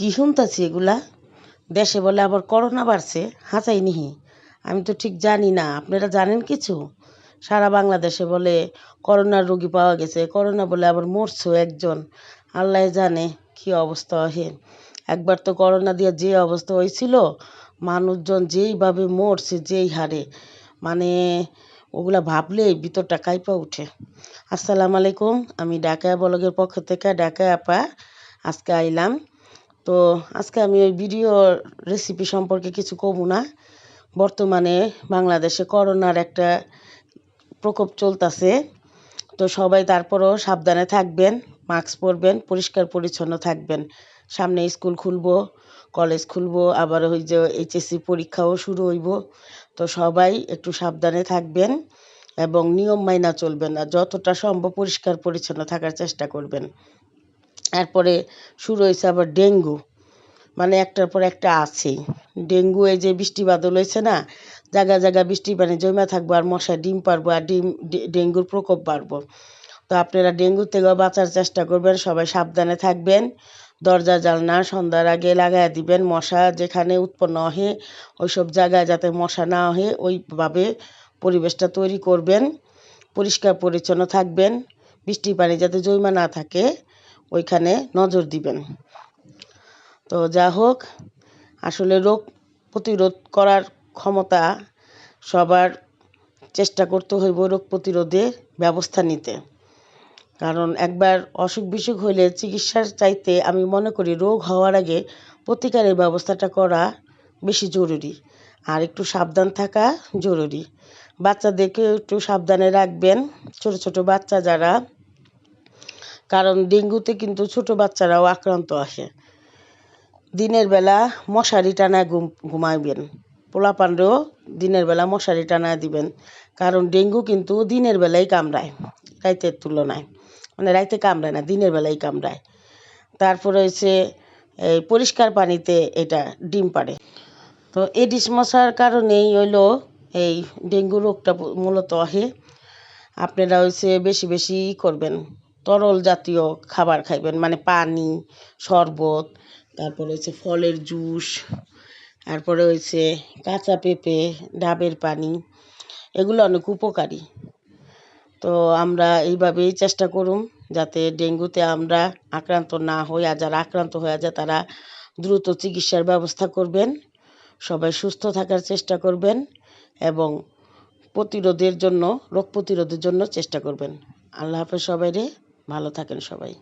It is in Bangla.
কি শুনতাছি এগুলা? দেশে বলে আবার করোনা বাড়ছে, হাঁচাই নিহি। আমি তো ঠিক জানি না, আপনারা জানেন কিছু? সারা বাংলাদেশে বলে করোনার রোগী পাওয়া গেছে, করোনা বলে আবার মরছেও একজন। আল্লাহ জানে কি অবস্থা হে। একবার তো করোনা দিয়ে যে অবস্থা হয়েছিল, মানুষজন যেইভাবে মরছে যেই হারে মানে ওগুলা ভাবলেই ভিতরটা কাইপা উঠে আসসালামু আলাইকুম, আমি ঢাকা ব্লগের পক্ষ থেকে ঢাকা আপা, আজকে আইলাম। তো আজকে আমি ওই ভিডিও রেসিপি সম্পর্কে কিছু কব না। বর্তমানে বাংলাদেশে করোনার একটা প্রকোপ চলতেছে। তো সবাই তারপরও সাবধানে থাকবেন মাস্ক পরবেন, পরিষ্কার পরিচ্ছন্ন থাকবেন। সামনে স্কুল খুলবো কলেজ খুলবো, আবার ওই যে এইচএসসি পরীক্ষাও শুরু হইব। তো সবাই একটু সাবধানে থাকবেন এবং নিয়ম মাইনা চলবেন আর যতটা সম্ভব পরিষ্কার পরিচ্ছন্ন থাকার চেষ্টা করবেন। এরপরে শুরু হয়েছে আবার ডেঙ্গু। মানে একটার পর একটা আছেই ডেঙ্গু এই যে বৃষ্টি বাদল হয়েছে না, জায়গা জায়গা বৃষ্টি পানি জমা থাকব আর মশা ডিম পারব আর ডিম ডেঙ্গুর প্রকোপ বাড়বো। তো আপনারা ডেঙ্গু থেকেও বাঁচার চেষ্টা করবেন, সবাই সাবধানে থাকবেন। দরজা জালনা সন্ধ্যার আগে লাগাই দিবেন। মশা যেখানে উৎপন্ন হয়, ওইসব জায়গায় যাতে মশা না হয় ওইভাবে পরিবেশটা তৈরি করবেন। পরিষ্কার পরিচ্ছন্ন থাকবেন। বৃষ্টি পানি যাতে জৈমা না থাকে। ওইখানে নজর দিবেন। তো যা হোক, আসলে রোগ প্রতিরোধ করার ক্ষমতা সবার চেষ্টা করতে হইব রোগ প্রতিরোধে ব্যবস্থা নিতে। কারণ একবার অসুখ বিসুখ হইলে চিকিৎসার চাইতে আমি মনে করি রোগ হওয়ার আগে প্রতিকারের ব্যবস্থাটা করা বেশি জরুরি। আর একটু সাবধান থাকা জরুরি। বাচ্চাদেরকে একটু সাবধানে রাখবেন। ছোট ছোট বাচ্চা যারা কারণ ডেঙ্গুতে কিন্তু ছোট বাচ্চারাও আক্রান্ত আসে। দিনের বেলা মশারি টানায় ঘুম, ঘুমাইবেন। পোলাপানরেও দিনের বেলা মশারি টানায় দিবেন। কারণ ডেঙ্গু কিন্তু দিনের বেলায় কামড়ায়, রাইতের তুলনায়। মানে রাইতে কামড়ায় না, দিনের বেলায় কামড়ায়। তারপরে হচ্ছে এই পরিষ্কার পানিতে এটা ডিম পাড়ে। তো এডিস মশার কারণেই হইল এই ডেঙ্গু রোগটা মূলত আহে। আপনারা হচ্ছে বেশি বেশি করবেন। তরল জাতীয় খাবার খাইবেন মানে পানি, শরবত, তারপরে হচ্ছে ফলের জুস, তারপরে হচ্ছে কাঁচা পেঁপে, ডাবের পানি, এগুলো অনেক উপকারী। তো আমরা এইভাবেই চেষ্টা করুম যাতে ডেঙ্গুতে আমরা আক্রান্ত না হই, আর যারা আক্রান্ত হয়ে যায় তারা দ্রুত চিকিৎসার ব্যবস্থা করবেন, সবাই সুস্থ থাকার চেষ্টা করবেন এবং প্রতিরোধের জন্য, রোগ প্রতিরোধের জন্য চেষ্টা করবেন। আল্লাহ হাফেজ সবাই রে ভালো থাকেন সবাই।